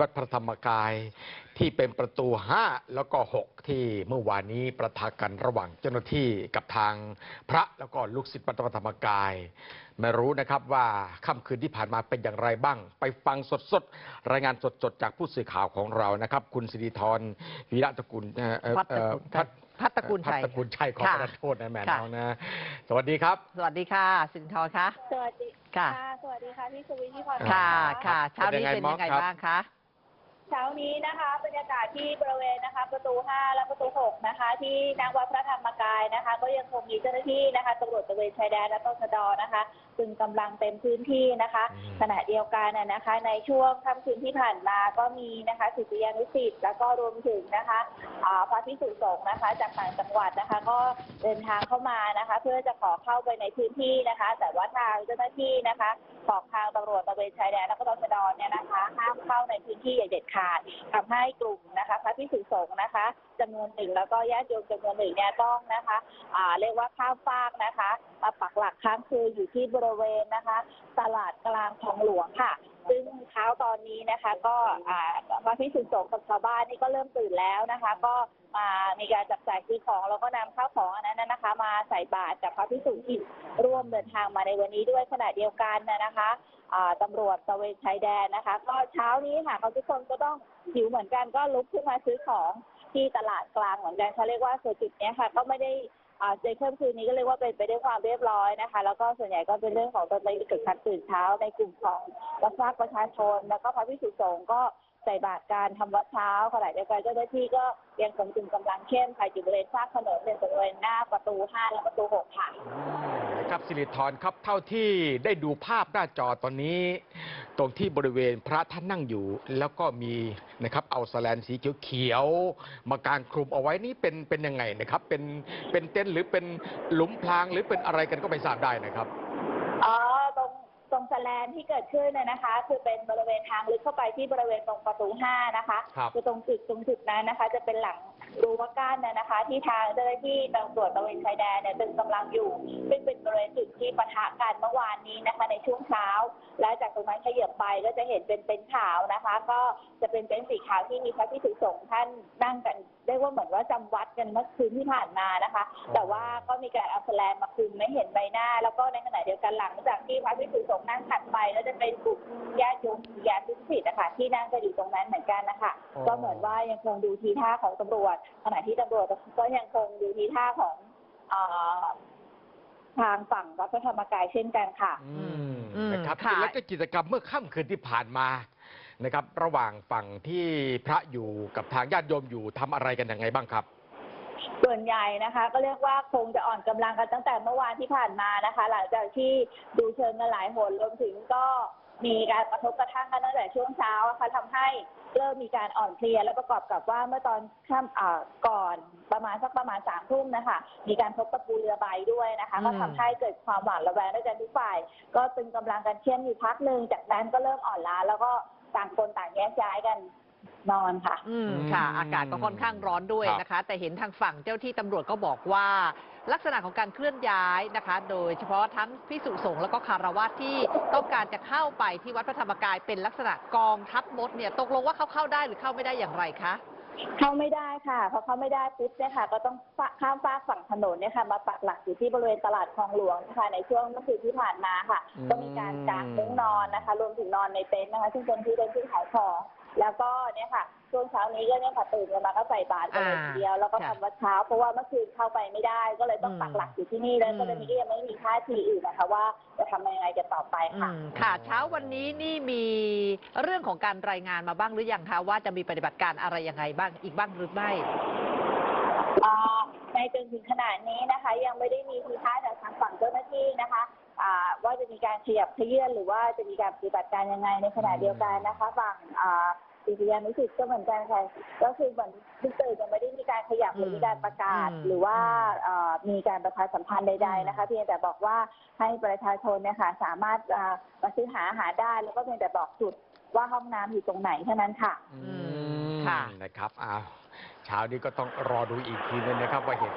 วัดพระธรรมกายที่เป็นประตู 5 แล้วก็ 6 ที่เมื่อวานนี้ประทะกันระหว่างเจ้าหน้าที่กับทางพระแล้วก็ลูกศิษย์วัดพระธรรมกาย ไม่รู้นะครับว่าค่ำคืนที่ผ่านมาเป็นอย่างไรบ้าง ไปฟังสดๆ รายงานสดๆ จากผู้สื่อข่าวของเรานะครับ คุณสิริธรวีระตระกุลเอ่อเอ่อพัฒตระกูลเอ่อพัฒพัฒตระกูลชัยพัฒตระกูลชัยขอค่ะประทานโทษนะแม่ค่ะน้องนะ สวัสดีครับ สวัสดีค่ะสินทรคะสวัสดีค่ะ สวัสดีค่ะพี่สุวิทย์พี่พรค่ะนค่ะ เช้านี้เป็เป็นนยัยังงไงไงบ้างครับบ้างคะ เช้านี้นะคะบรรยากาศที่บริเวณนะคะประตู 5 และประตู 6 นะคะ ที่นางวัดพระธรรมกายนะคะ ก็ยังคงมีเจ้าหน้าที่นะคะตำรวจตระเวนชายแดนและตชดนะคะตึงกำลังเต็มพื้นที่นะคะอืมขณะเดียวกันน่ะนะคะ ในช่วงค่ำคืนที่ผ่านมาก็มีนะคะศิษยานุศิษย์แล้วก็รวมถึงนะคะอ่าพระพิสุสงฆ์นะคะ จากต่างจังหวัดนะคะ ก็เดินทางเข้ามานะคะ เพื่อจะขอเข้าไปในพื้นที่นะคะ แต่ว่าทางเจ้าหน้าที่นะคะของทางตำรวจตระเวนชายแดนและก็ตชดเนี่ยนะคะห้ามเข้าในพื้นที่อย่างเด็ดขาดทำให้กลุ่มนะคะพระพิสุสงฆ์นะคะจำนวนหนึ่งแล้วก็ญาติโยมจำนวนหนึ่งเนี่ยต้องนะคะอ่าเรียกว่าข้ามฟากนะคะมาปักหลักค้างคืนอยู่ที่บริเวณนะคะ ตลาดกลางคลองหลวงค่ะ ซึ่งเช้าตอนนี้นะคะ ก็อ่าพระพิสุสงฆ์กับชาวบ้านนี่ก็เริ่มตื่นแล้วนะคะ ก็มามีการจับจ่ายซื้อของแล้วก็นำข้าวของอันนั้นนะคะ มาใส่บาตรกับพระพิสุที่ร่วมเดินทางมาในวันนี้ด้วยขณะเดียวกันนะนะคะอ่าตำรวจตะเวนชายแดนนะคะ ก็เช้านี้ค่ะเขาทุกคนก็ต้องหิวเหมือนกันก็ลุกขึ้นมาซื้อของที่ตลาดกลางเหมือนกันเขาเรียกว่าส่วนจุดเนี้ยค่ะ ก็ไม่ได้ ในค่ำคืนนี้ก็เรียกว่าเป็นไปด้วยความเรียบร้อยนะคะ แล้วก็ส่วนใหญ่ก็เป็นเรื่องของตอนในตึกคันตื่นเช้าในกลุ่มของรัฐภาประชาชน แล้วก็พระพิสุสงฆ์ก็ ใส่บาตรการทำวัดเช้าขณะเดียวกันเจ้าหน้าที่ก็ยังคงตึงกำลังเข้มภายอยู่บริเวณฟากถนนเป็นบริเวณหน้าประตู 5 และประตู 6 ค่ะนะครับสิริธรครับเท่าที่ได้ดูภาพหน้าจอตอนนี้ ตรงที่บริเวณพระท่านนั่งอยู่ แล้วก็มีนะครับเอาสแลนสีเขียวๆมากางคลุมเอาไว้นี่เป็นเป็นยังไงนะครับ เป็นเป็นเต็นท์หรือเป็นหลุมพรางหรือเป็นอะไรกันก็ไม่ทราบได้นะครับ นที่เกิดขึ้นเนี่ยนะคะ คือเป็นบริเวณทางลึกเข้าไปที่บริเวณตรงประตู5นะคะครับคือตรงจุดตรงจุดนั้นนะคะ จะเป็นหลังรั้วกั้นนะนะคะ ที่ทางเจ้าหน้าที่ตำรวจตระเวนชายแดนเนี่ยตึงกำลังอยู่ ซึ่งเป็นบริเวณจุดที่ปะทะกันเมื่อวานนี้นะคะ ในช่วงเช้า และจากตรงนั้นขยับไปก็จะเห็นเป็นเป็นท์ขาวนะคะ ก็จะเป็นเป็นท์สีขาวที่มีพระพิสุสงฆ์ท่านนั่งกันเรียกว่าเหมือนว่าจำวัดกันเมื่อคืนที่ผ่านมานะคะ แต่ว่าก็มีการเอาแสแลนมาคลุมไม่เห็นใบหน้า แล้วก็ในขณะเดียวกันหลังจากที่พระพิสุสงฆ์นั่งถัดไปก็จะเป็นกลุ่มญาติโยมญาติสิทธิ์นะคะที่นั่งกันอยู่ตรงนั้นเหมือนกันนะคะอ๋อก็เหมือนว่ายังคงดูทีท่าของตำรวจขณะที่ตำรวจก็ยังคงดูทีท่าของเอ่อ ทางฝั่งวัดพระธรรมกายเช่นกันค่ะ อืมอืมนะครับค่ะแล้วก็กิจกรรมเมื่อค่ำคืนที่ผ่านมานะครับ ระหว่างฝั่งที่พระอยู่กับทางญาติโยมอยู่ทำอะไรกันยังไงบ้างครับ ส่วนใหญ่นะคะ ก็เรียกว่าคงจะอ่อนกำลังกันตั้งแต่เมื่อวานที่ผ่านมานะคะ หลังจากที่ดูเชิงกันหลายหนรวมถึงก็ มีการกระทบกระทั่งกันตั้งแต่ช่วงเช้าอะค่ะทำให้เริ่มมีการอ่อนเพลียและประกอบกับว่าเมื่อตอนค่ำอ่าก่อนประมาณสักประมาณสามทุ่มนะคะมีการพบตะปูเรือใบด้วยนะคะอืมก็ทำให้เกิดความหวาดระแวงด้วยกันทุกฝ่าย ก็ตึงกำลังกันเข้มอยู่พักหนึ่งจากนั้นก็เริ่มอ่อนล้าแล้วก็ต่างคนต่างแยกย้ายกัน นอนค่ะอืมอืมค่ะ อากาศก็ค่อนข้างร้อนด้วยครับนะคะ แต่เห็นทางฝั่งเจ้าที่ตำรวจก็บอกว่า ลักษณะของการเคลื่อนย้ายนะคะ โดยเฉพาะทั้งพิสุสงฆ์แล้วก็คารวะที่ต้องการจะเข้าไปที่วัดพระธรรมกายเป็นลักษณะกองทัพมดเนี่ยตกลงว่าเขาเข้าได้หรือเข้าไม่ได้อย่างไรคะเข้าไม่ได้ค่ะเพราะเข้าไม่ได้ปุ๊บเนี่ยค่ะ ก็ต้องฟะข้ามฟากฝั่งถนนเนี่ยค่ะ มาปักหลักอยู่ที่บริเวณตลาดคลองหลวงนะคะในช่วงเมื่อคืนที่ผ่านมาค่ะอืมก็มีการกางมุ้งนอนนะคะ รวมถึงนอนในเต็นท์นะคะ ซึ่งเป็นที่เป็นที่ขายของ แล้วก็เนี่ยค่ะช่วงเช้านี้ก็เนี่ยค่ะตื่นกันมาก็ใส่บาตรกันเลยอ่าทีเดียวแล้วก็ค่ะทำวัดเช้า เพราะว่าเมื่อคืนเข้าไปไม่ได้ ก็เลยต้องอืมปักหลักอยู่ที่นี่แล้วก็ตอนนี้ก็ยังไม่มีท่าทีอื่นนะคะว่าจะทำยังไงกันต่อไปอืค่ะมค่ะ เช้าวันนี้นี่มีเรื่องของการรายงานมาบ้างหรือยังคะว่าจะมีปฏิบัติการอะไรยังไงบ้างอีกบ้างหรือไม่อ่าในจนถึงขนาดนี้นะคะ ยังไม่ได้มีทีท่าจากทางฝั่งเจ้าหน้าที่นะคะอ่า ว่าจะมีการขยับเขยื่อนหรือว่าจะมีการปฏิบัติการยังไงในขณะเดียวกันนะคะฝั่งอ่าศิษยานุศิษย์ก็เหมือนกันค่ะก็คือเหมือนที่ตื่นยังไม่ได้มีการขยับหรือมีการประกาศอืมหรือว่าอ่ามีการประชาสัมพันธ์ใด ๆนะคะ เพียงแต่บอกว่าให้ประชาชนเนี่ยค่ะสามารถอ่ามาซื้อหาอาหารได้แล้วก็เพียงแต่บอกจุดว่าห้องน้ำอยู่ตรงไหนเท่านั้นค่ะอืมค่ะนะครับอ้าวเช้านี้ก็ต้องรอดูอีกทีนึงนะครับว่าเหตุ